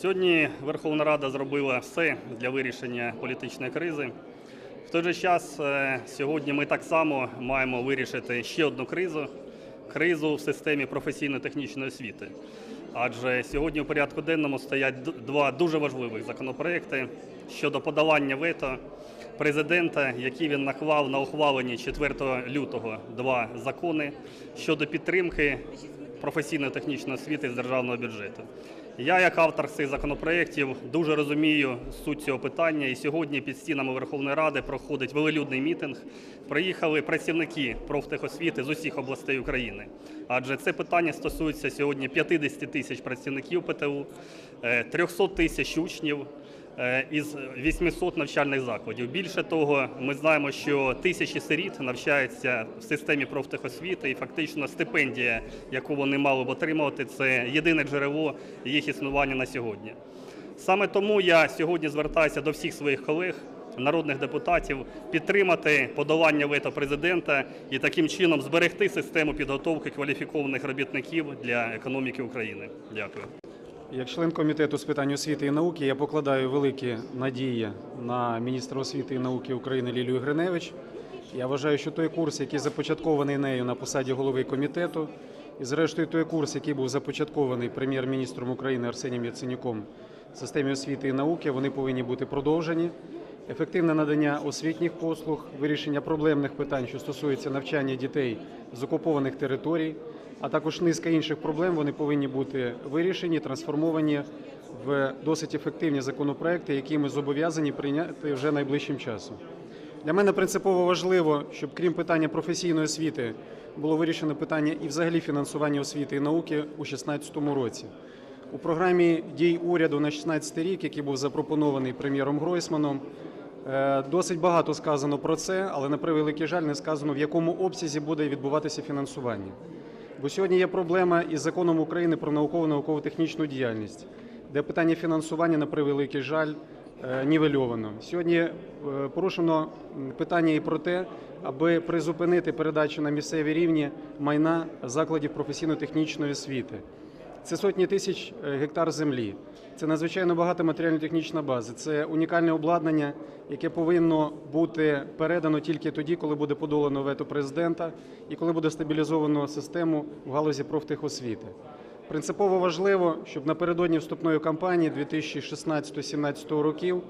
Сьогодні Верховна Рада зробила все для вирішення політичної кризи. В той же час е, сьогодні ми так само маємо вирішити ще одну кризу кризу в системі професійно-технічної освіти. Адже сьогодні у порядку денному стоять два дуже важливих законопроекти щодо подолання вето президента, які він наклав на ухвалені 4 лютого два закони щодо підтримки професійно-технічної освіти з державного бюджету. Я, як автор цих законопроєктів, дуже розумію суть цього питання. І сьогодні під стінами Верховної Ради проходить велелюдний мітинг. Приїхали працівники профтехосвіти з усіх областей України. Адже це питання стосується сьогодні 50 тисяч працівників ПТУ, е, 300 тисяч учнів е, із 800 навчальних закладів. Більше того, ми знаємо, що тисячі сиріт навчаються в системі профтехосвіти, і фактично стипендія, яку вони мали б отримувати, це єдине джерело їх існування на сьогодні. Саме тому я сьогодні звертаюся до всіх своїх колег, народних депутатів, підтримати подолання вето президента і таким чином зберегти систему підготовки кваліфікованих робітників для економіки України. Дякую. Як член комітету з питань освіти і науки, я покладаю великі надії на міністра освіти і науки України Лілію Гриневич. Я вважаю, що той курс, який започаткований нею на посаді голови комітету, і зрештою той курс, який був започаткований прем'єр-міністром України Арсенієм Яценюком в системі освіти і науки, вони повинні бути продовжені. Ефективне надання освітніх послуг, вирішення проблемних питань, що стосуються навчання дітей з окупованих територій, а також низка інших проблем, вони повинні бути вирішені, трансформовані в досить ефективні законопроекти, які ми зобов'язані прийняти вже найближчим часом. Для мене принципово важливо, щоб крім питання професійної освіти було вирішено питання і взагалі фінансування освіти і науки у 2016 році. У програмі дій уряду на 16 рік, який був запропонований прем'єром Гройсманом, е, досить багато сказано про це, але на превеликий жаль не сказано, в якому обсязі буде відбуватися фінансування. Бо сьогодні є проблема із законом України про наукову науково-технічну діяльність, де питання фінансування на превеликий жаль е, нівельовано. Сьогодні е, порушено питання і про те, аби призупинити передачу на місцеві рівні майна закладів професійно-технічної освіти. Це сотні тисяч е, гектар землі. Це надзвичайно багата матеріально-технічна база. Це унікальне обладнання, яке повинно бути передано тільки тоді, коли буде подолано вето президента і коли буде стабілізовано систему в галузі профтехосвіти. Принципово важливо, щоб напередодні вступної кампанії 2016-2017 років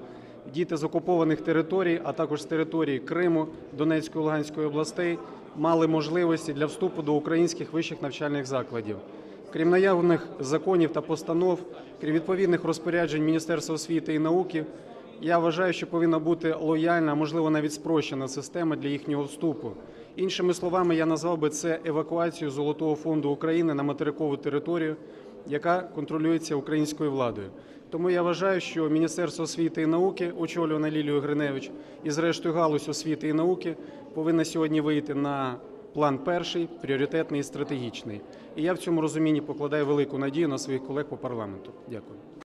діти з окупованих територій, а також з території Криму, Донецької, Луганської областей мали можливості для вступу до українських вищих навчальних закладів. Крім наявних законів та постанов, крім відповідних розпоряджень Міністерства освіти і науки, я вважаю, що повинна бути лояльна, можливо навіть спрощена система для їхнього вступу. Іншими словами, я назвав би це евакуацією Золотого фонду України на материкову територію, яка контролюється українською владою. Тому я вважаю, що Міністерство освіти і науки, очолюване Лілією Гриневич, і зрештою галузь освіти і науки повинна сьогодні вийти на план перший, пріоритетний і стратегічний. І я в цьому розумінні покладаю велику надію на своїх колег по парламенту. Дякую.